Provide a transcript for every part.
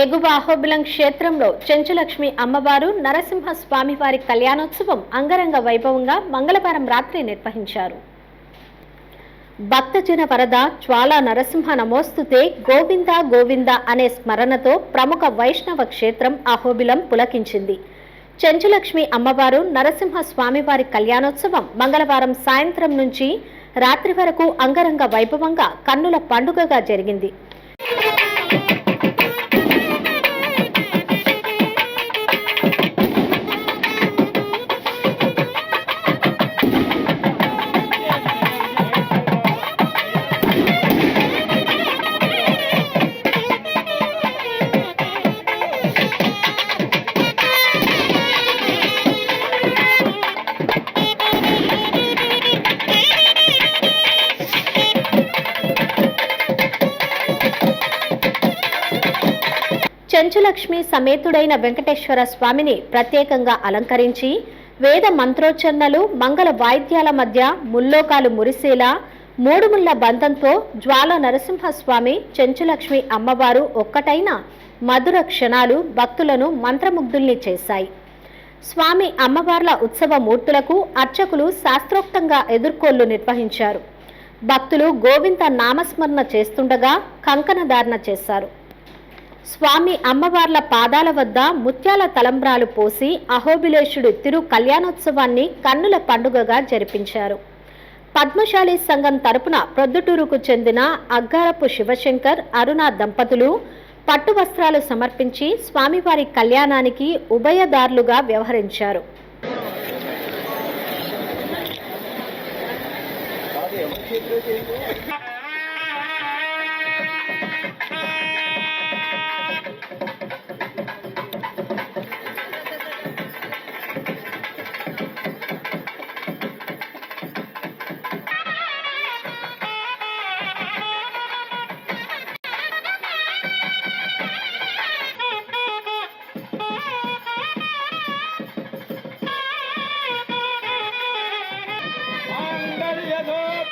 ఎగువ అహోబిలం క్షేత్రంలో చెంచులక్ష్మి అమ్మవారు నరసింహ స్వామివారి కళ్యాణోత్సవం అంగరంగ వైభవంగా మంగళవారం రాత్రి నిర్వహించారు. భక్తజన వరద జ్వాలా నరసింహ నమోస్తుతే గోవింద గోవింద అనే స్మరణతో ప్రముఖ వైష్ణవ క్షేత్రం అహోబిలం పులకించింది. చెంచులక్ష్మి అమ్మవారు నరసింహ స్వామివారి కళ్యాణోత్సవం మంగళవారం సాయంత్రం నుంచి రాత్రి వరకు అంగరంగ వైభవంగా కన్నుల పండుగగా జరిగింది. చెంచులక్ష్మి సమేతుడైన వెంకటేశ్వర స్వామిని ప్రత్యేకంగా అలంకరించి వేద మంత్రోచ్చరణలు మంగళ వాయిద్యాల మధ్య ముల్లోకాలు మురిసేలా మూడుముళ్ళ బంధంతో జ్వాల నరసింహస్వామి చెంచులక్ష్మి అమ్మవారు ఒక్కటైన మధుర క్షణాలు భక్తులను మంత్రముగ్ధుల్ని చేశాయి. స్వామి అమ్మవార్ల ఉత్సవ మూర్తులకు అర్చకులు శాస్త్రోక్తంగా ఎదుర్కోళ్ళు నిర్వహించారు. భక్తులు గోవింద నామస్మరణ చేస్తుండగా కంకణధారణ చేశారు. స్వామి అమ్మవార్ల పాదాల వద్ద ముత్యాల తలంబ్రాలు పోసి అహోబిలేశుడు తిరు కళ్యాణోత్సవాన్ని కన్నుల పండుగగా జరిపించారు. పద్మశాలి సంఘం తరపున ప్రొద్దుటూరుకు చెందిన అగ్గారపు శివశంకర్ అరుణ దంపతులు పట్టు వస్త్రాలు సమర్పించి స్వామివారి కళ్యాణానికి ఉభయదారులుగా వ్యవహరించారు.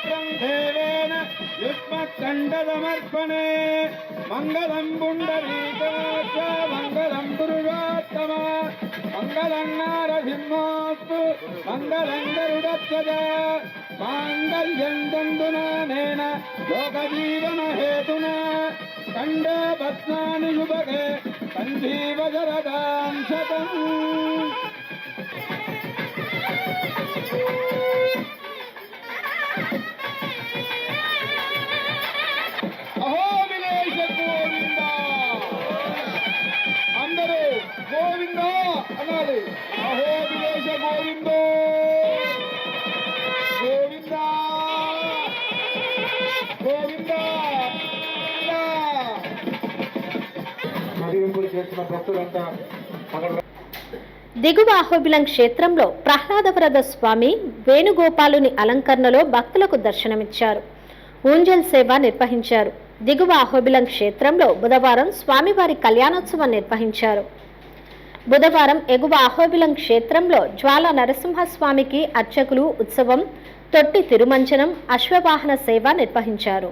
పాత్రం దేవేన యుష్మత్కండదమర్పణే మంగళం పుండరీకాక్ష మంగళం గురువాత్తమ మంగళం నారసింహాస్తు మంగళం గరుడత్యజ మాంగళ్యం తందునానేన లోకజీవన హేతున కండే పద్నాని యువకే సంజీవ అందరూ గోవింద అనాలి. గోవింద. గోవింద. గోవింద. మదింపులు చేస్తున్న భక్తులంతా అక్కడ దిగువ అహోబిలం క్షేత్రంలో ప్రహ్లాదవరద స్వామి వేణుగోపాలుని అలంకరణలో భక్తులకు దర్శనమిచ్చారు. ఊంజల్ సేవ నిర్వహించారు. దిగువ అహోబిలం క్షేత్రంలో బుధవారం స్వామివారి కళ్యాణోత్సవం నిర్వహించారు. బుధవారం ఎగువ అహోబిలం క్షేత్రంలో జ్వాల నరసింహస్వామికి అర్చకులు ఉత్సవం తొట్టి తిరుమంచనం అశ్వవాహన సేవ నిర్వహించారు.